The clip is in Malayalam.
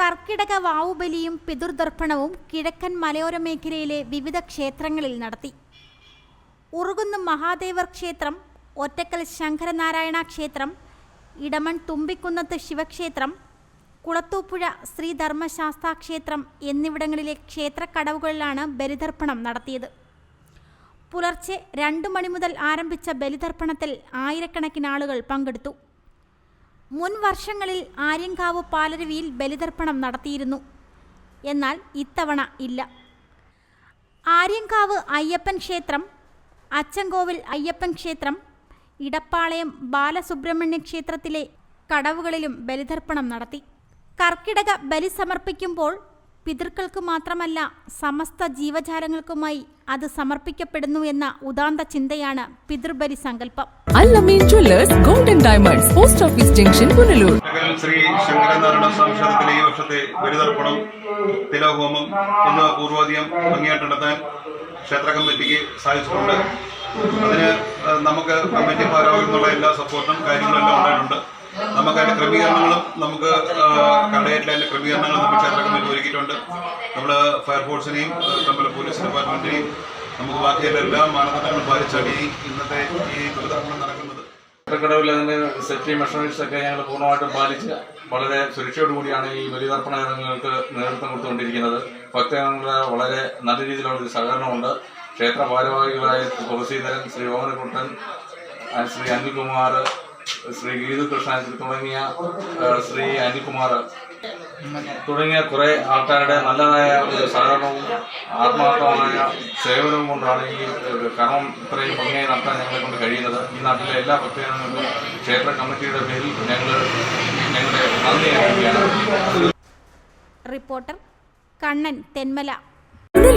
കർക്കിടക വാവുബലിയും പിതൃദർപ്പണവും കിഴക്കൻ മലയോര മേഖലയിലെ വിവിധ ക്ഷേത്രങ്ങളിൽ നടത്തി. ഉറുകുന്ന് മഹാദേവർ ക്ഷേത്രം ഒറ്റക്കൽ ശങ്കരനാരായണ ക്ഷേത്രം ഇടമൺ തുമ്പിക്കുന്നത്ത് ശിവക്ഷേത്രം കുളത്തൂപ്പുഴ ശ്രീധർമ്മശാസ്ത്ര ക്ഷേത്രം എന്നിവിടങ്ങളിലെ ക്ഷേത്രക്കടവുകളിലാണ് ബലിതർപ്പണം നടത്തിയത്. പുലർച്ചെ രണ്ടു മണി മുതൽ ആരംഭിച്ച ബലിതർപ്പണത്തിൽ ആയിരക്കണക്കിന് ആളുകൾ പങ്കെടുത്തു. മുൻ വർഷങ്ങളിൽ ആര്യങ്കാവ് പാലരുവിയിൽ ബലിതർപ്പണം നടത്തിയിരുന്നു. എന്നാൽ ഇത്തവണ ഇല്ല. ആര്യങ്കാവ് അയ്യപ്പൻ ക്ഷേത്രം അച്ചൻകോവിൽ അയ്യപ്പൻ ക്ഷേത്രം ഇടപ്പാളയം ബാലസുബ്രഹ്മണ്യ ക്ഷേത്രത്തിലെ കടവുകളിലും ബലിതർപ്പണം നടത്തി. കർക്കിടക ബലി സമർപ്പിക്കുമ്പോൾ പിതൃക്കൾക്ക് മാത്രമല്ല സമസ്ത ജീവജാലങ്ങൾക്കുമായി അത് സമർപ്പിക്കപ്പെടുന്നു എന്ന ഉദാന്ത ചിന്തയാണ് പിതൃബലി സങ്കല്പം. Allameen jewellers golden diamonds post office junction Punalur Shri Shankaranarayana ക്ഷേത്രത്തിലെ ഈ വർഷത്തെ ബലിതർപ്പണം തിലോഹോമം എന്ന പൂർവാധികം ഭംഗിയായിട്ട് നടത്താൻ ക്ഷേത്ര കമ്മിറ്റിക്ക് സാധിച്ചിട്ടുണ്ട്. അതിന് നമുക്ക് കമ്മിറ്റി ഭാരവാഹികൾ എല്ലാ സപ്പോർട്ടും കാര്യങ്ങളെല്ലാം ഉണ്ടായിട്ടുണ്ട്. നമുക്ക് അതിന്റെ ക്രമീകരണങ്ങളും നമുക്ക് കടയിലെ അതിന്റെ ക്രമീകരണങ്ങളും നമ്മൾ ക്ഷേത്ര കമ്മിറ്റി ഒരുക്കിയിട്ടുണ്ട്. നമ്മൾ ഫയർഫോഴ്സിനെയും നമ്മുടെ പോലീസ് ഡിപ്പാർട്ട്മെന്റിനെയും നമുക്ക് ബാക്കിയുള്ള എല്ലാ മാനദണ്ഡങ്ങളും പാലിച്ചാണ് ഈ ഇന്നത്തെ ഈ ബലിതർപ്പണം നടക്കുന്നത്. ക്ഷേത്രക്കടവിൽ അതിന്റെ സേഫ്റ്റി മെഷർമെന്റ്സ് ഒക്കെ ഞങ്ങൾ പൂർണമായിട്ടും പാലിച്ച് വളരെ സുരക്ഷയോടുകൂടിയാണ് ഈ ബലിതർപ്പണ ചടങ്ങുകൾക്ക് നേതൃത്വം കൊടുത്തുകൊണ്ടിരിക്കുന്നത്. ഭക്തജനങ്ങളുടെ വളരെ നല്ല രീതിയിലുള്ള ഒരു സഹകരണമുണ്ട്. ക്ഷേത്ര ഭാരവാഹികളായ തുളസീധരൻ ശ്രീ ഓമനക്കുട്ടൻ ശ്രീ അനിൽകുമാർ ശ്രീ ഗീതുകൃഷ്ണൻ തുടങ്ങിയ ശ്രീ അനിൽകുമാർ തുടങ്ങിയ കുറെ ആൾക്കാരുടെ നല്ലതായ ഒരു സഹകരണവും ആത്മാർത്ഥമായ സേവനവും കൊണ്ടാണ് ഈ കർമ്മം ഇത്രയും ഭംഗിയായി നടത്താൻ ഞങ്ങളെ കൊണ്ട് കഴിയുന്നത്. ഈ നാട്ടിലെ എല്ലാ പ്രത്യേകങ്ങളും ക്ഷേത്ര കമ്മിറ്റിയുടെ പേരിൽ ഞങ്ങൾ ഞങ്ങളുടെ നന്ദി അറിയിക്കുകയാണ്. റിപ്പോർട്ടർ കണ്ണൻ തെന്മല.